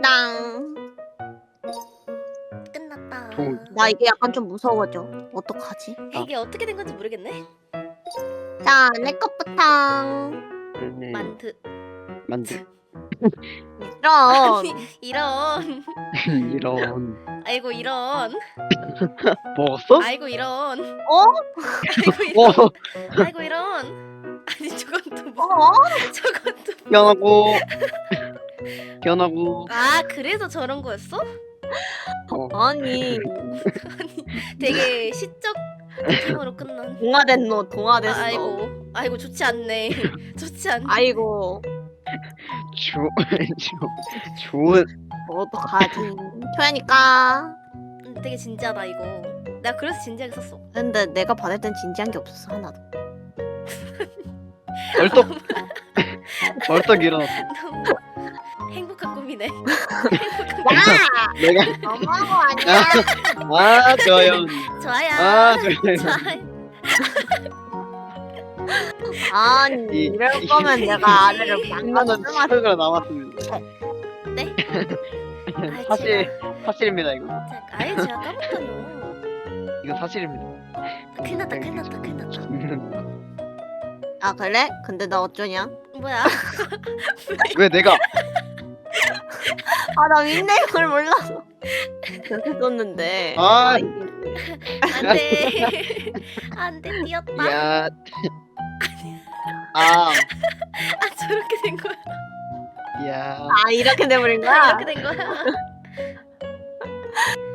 끝났당. 끝났다. 동- 나 이게 약간 좀 무서워져. 어떡하지? 이게 어떻게 된 건지 모르겠네. 자, 내 것부터. 네, 만드. 만들 이런. 아니 이런. 이런 아이고 이런. 먹었어? 아이고 이런. 어? 아이고 이런. 어 아이고 이런. 아니 저건 또 뭐? 어? 저건 또. 변하고 변하고 아 그래서 저런 거였어? 어. 아니. 되게 시적 느낌으로 끝난. 동화된 너, 동화됐어. 아, 아이고 아이고 좋지 않네. 좋지 않네. 아이고. 조, 조, 좋은 어떡하지? 초야니까. 음, 되게 진지하다 이거. 내가 그래서 진지하게 썼어. 근데 내가 받을 땐 진지한 게 없었어, 하나도. 벌떡 벌떡 일어났어 너무 행복한 야! 꿈. 내가 너무한 거 아니야? 아 좋아요 좋아요. 아 좋아요 좋아요. 아니, 이- 이럴 이- 거면 내가 쓸맛 추억으로 남았습니다 네. 아이, 사실 제가- 사실입니다 이거 자, 아예 제가 까먹었요. 이건 사실입니다 큰일 났다, 큰일 났다, 큰일 났다. 아, 그래? 근데 나 어쩌냐? 뭐야? 왜 내가 아, 나 윈네임을 몰라서. 썼는데. 아. 안 돼. 안 돼, 뛰었다. 야 아, 아, 저렇게 된 거야. 야, 아, 이렇게 돼버린 거야? 이렇게 된 거야.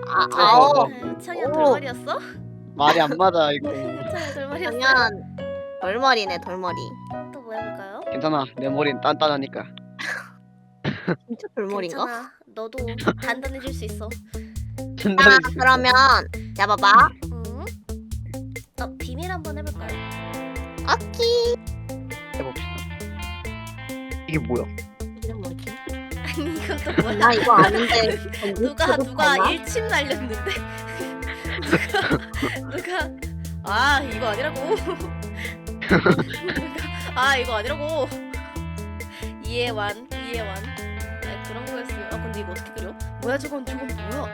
아, 어, 아오. 어. 아, 오. 돌머리였어? 말이 안 맞아 이거. 돌머리였어? 그냥 돌머리네, 돌머리. 또 뭐 해볼까요? 괜찮아, 내 머리는 단단하니까. 진짜 돌머리인가? 괜찮아. 너도 단단해질 수 있어. 아, 단단해지. 그러면 잡아봐. 응? 어, 비밀 한번 해볼까요? 오키. 해봅시다. 이게 뭐야? 뭐지? 아니? 나 이거 아는데. 누가 누가 일침 날렸는데 누가 누가 아 이거 아니라고 누가, 아 이거 아니라고 이해완 이해완 아 그런 거였어요 아 근데 이거 어떻게 그려 뭐야 저건 저건 뭐야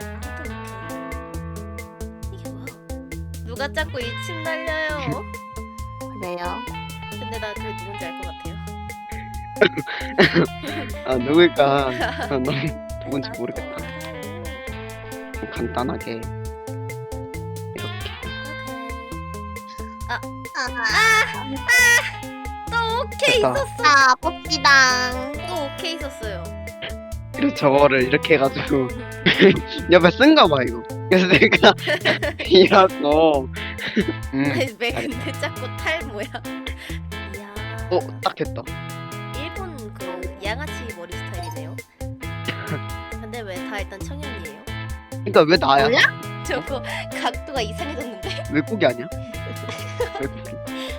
이게 뭐야 누가 자꾸 일침 날려요 그래요. 근데 나 그 누군지 알 것 같아요 아 누굴까? 아, 너 누군지 모르겠다. 좀 간단하게 이렇게. 아, 또 오케이 됐다. 있었어 자, 뽑기당. 또 오케이 있었어요 이렇게 저거를 이렇게 해가지고 옆에 쓴가 봐 이거. 그래서 내가 이었어. 음, 왜. 근데 자꾸 탈모야? 이야. 어, 딱 됐다. 일본 그 양아치 머리 스타일이네요. 근데 왜 다 일단 청년이에요? 그러니까 왜 나야? 뭐야? 저거 각도가 이상해졌는데? 왜 꾸기 아니야?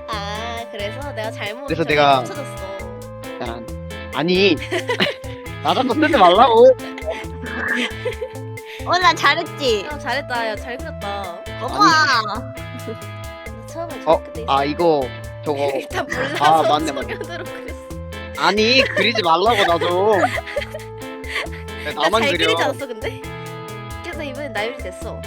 아 그래서 내가 잘못 그래서 내가- 붙여줬어. 난 아니 나 자꾸 쓰지 말라고. 어, 나 잘했지? 야 잘했다. 야 잘 그렸다. 나 처음에 어, 저렇게 돼 있어. 아 이거 저거 일단 몰라서 아, 맞네, 맞네. 그렸어. 아니 그리지 말라고 나 좀. 왜 나만 나잘 그려? 그리지 않았어 근데? 그래서 이번엔 나율이 됐어.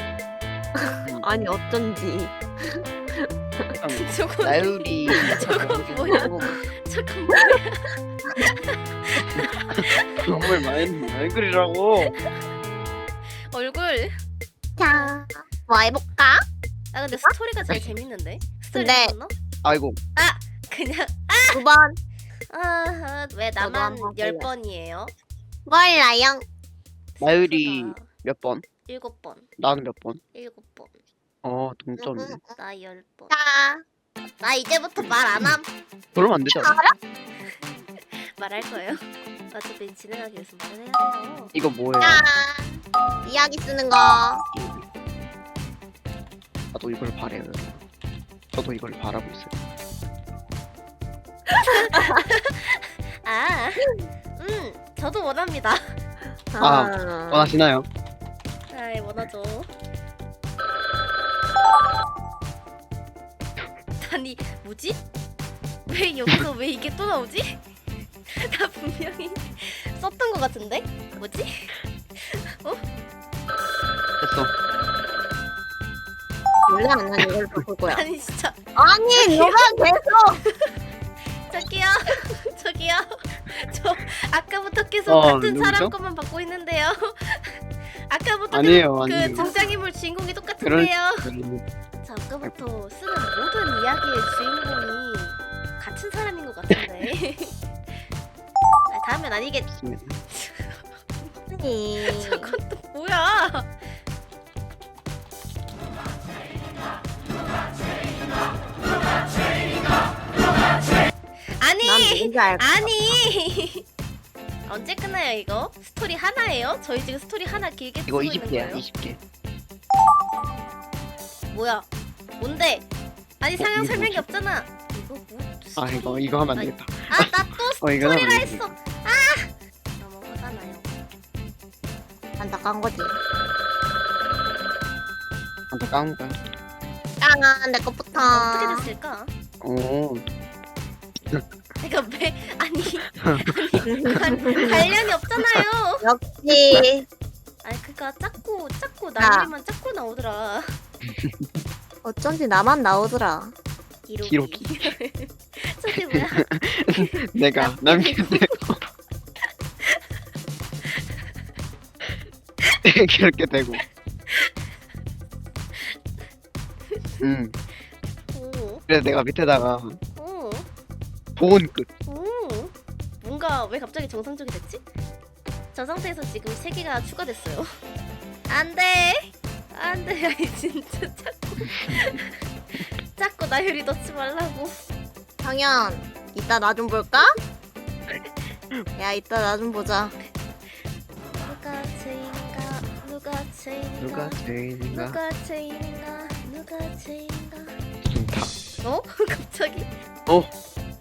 아니, 어쩐지. 저건 나율이 저건 뭐야? 잠깐 정말 많이 많이 그리라고. 얼굴. 자, 뭐 해볼까? 아 근데 스토리가 제일 재밌는데. 스토리 근데- 재밌나? 아이고 그냥 두 번. 아, 왜 저도 나만 한번 열 해볼래. 번이에요? 몰라요. 나율이 몇 번? 일곱 번, 나는 몇 번? 일곱 번, 어 동점이네. 나 열 번. 자, 나 이제부터 말 안 함. 그러면 안 되잖아. 말할 거예요. 어차피 진행하기 위해서 말을 해야 돼요. 이거 뭐예요? 자. 이야기 쓰는 거. 나도 이걸 바래요. 저도 이걸 바라고 있어요. 아, 음, 저도 원합니다. 아, 원하시나요? 아, 예, 원하죠. 아니, 뭐지? 왜 여기서 왜 이게 또 나오지? 나 분명히 썼던 것 같은데? 뭐지? 됐어. 몰라 난 이걸 바꿀 거야. 아니 진짜 아니 너가 계속 저기요 저기요 저 아까부터 계속 어, 같은 누구죠? 사람 것만 받고 있는데요 아까부터 아니에요, 계속 그 아니에요. 등장인물 주인공이 똑같은데요 자 아까부터 쓰는 모든 이야기의 주인공이 같은 사람인 것 같은데 아, 다음엔 아니겠 있습니다. 아니 저건 또 뭐야 아니 알. 아니 언제 끝나요 이거? 스토리 하나예요? 저희 지금 스토리 하나 길게 이거 쓰고 있는 20개야, 거예요? 20개. 뭐야? 뭔데? 아니 상황 이거 설명이 뭐지? 없잖아. 이거 뭐? 아, 이거, 이거 하면 안 되겠다. 아나 또 어, 이거 스토리라 안 했어. 아 안타까운 거지. 안타까운 거야. 아, 내 것부터. 어떻게 됐을까? 오, 내가 왜 아니 아니 관- 관련이 없잖아요. 역시 아니 그니까 작고 작고 야. 나머리만 작고 나오더라. 어쩐지 나만 나오더라. 기록이. 기록이. 저게 뭐야? 내가 남겼는데. 이렇게 되고. 음, 오, 그래서 내가 밑에다가 오, 보온 끝. 오. 뭔가 왜 갑자기 정상적이 됐지? 저 상태에서 지금 세 개가 추가됐어요. 안 돼! 안 돼! 아니, 진짜 자꾸. 자꾸 나율이 넣지 말라고. 당연. 이따 나 좀 볼까? 야, 이따 나 좀 보자. 누가 죄인가? 누가 제일인가? 누가 죄인가? 누가 죄인가? 좋다. 어? 갑자기?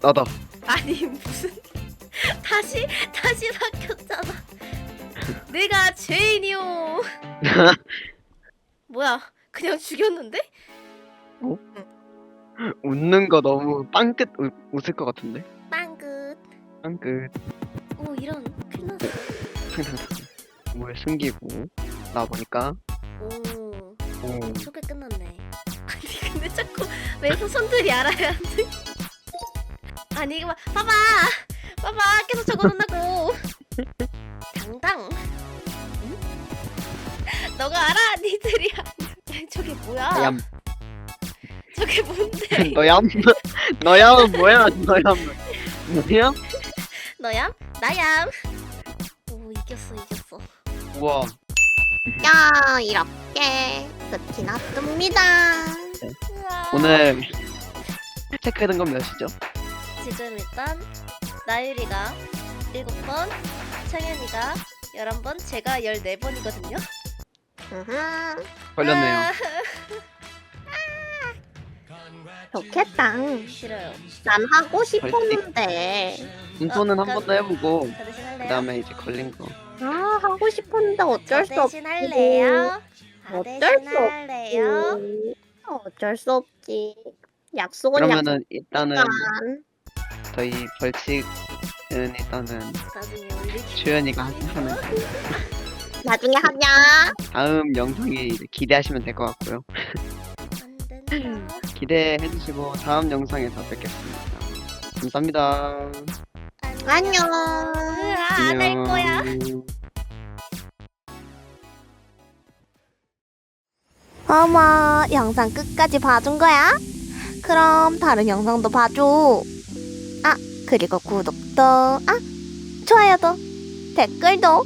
나다. 아니 무슨 다시 다시 바뀌었잖아. 내가 죄인이요. 뭐야? 그냥 죽였는데? 웃는 거 너무 빵끝 웃- 웃을 것 같은데? 빵긋. 빵끝. 오 이런 큰일 났어. 뭘 숨기고 나 보니까 오오 저게 끝났네. 아니 근데 자꾸 왜 후손들이 알아야 안 돼? 아니 이거 봐, 봐봐, 봐봐 계속 적어놓는다고. 당당. 응? 너가 알아, 니들이 아니, 저게 뭐야? 얌 저게 뭔데? 너얌 너얌은 뭐야 너얌은 뭐야? 너야? 나야. 오 이겼어 이겼어. 우와 야, 이렇게 끝이 났습니다. 오늘 체크해둔 건 몇이죠? 지금 일단 나유리가 7번, 창현이가 11번, 제가 14번이거든요. 으흠, 걸렸네요 좋겠다. 싫어요. 난 하고 싶었는데. 검토는 한 번 더 해보고 저 대신 할래요? 그 다음에 이제 걸린 거 아, 하고 싶었는데 어쩔 수저 없지. 대신 할래요? 저 어쩔 대신 수 없지. 할래요? 어쩔 수 없지. 약속은 그러면은 일단은 약속만. 저희 벌칙은 일단은 나중에. 주연이가 하는 나중에 하냐? 다음 영상이 이제 기대하시면 될 것 같고요 안 된다. 기대해 주시고 다음 영상에서 뵙겠습니다 감사합니다 안녕. 안할 거야. 안녕. 어머, 영상 끝까지 봐준 거야? 그럼 다른 영상도 봐줘. 아, 그리고 구독도, 아, 좋아요도, 댓글도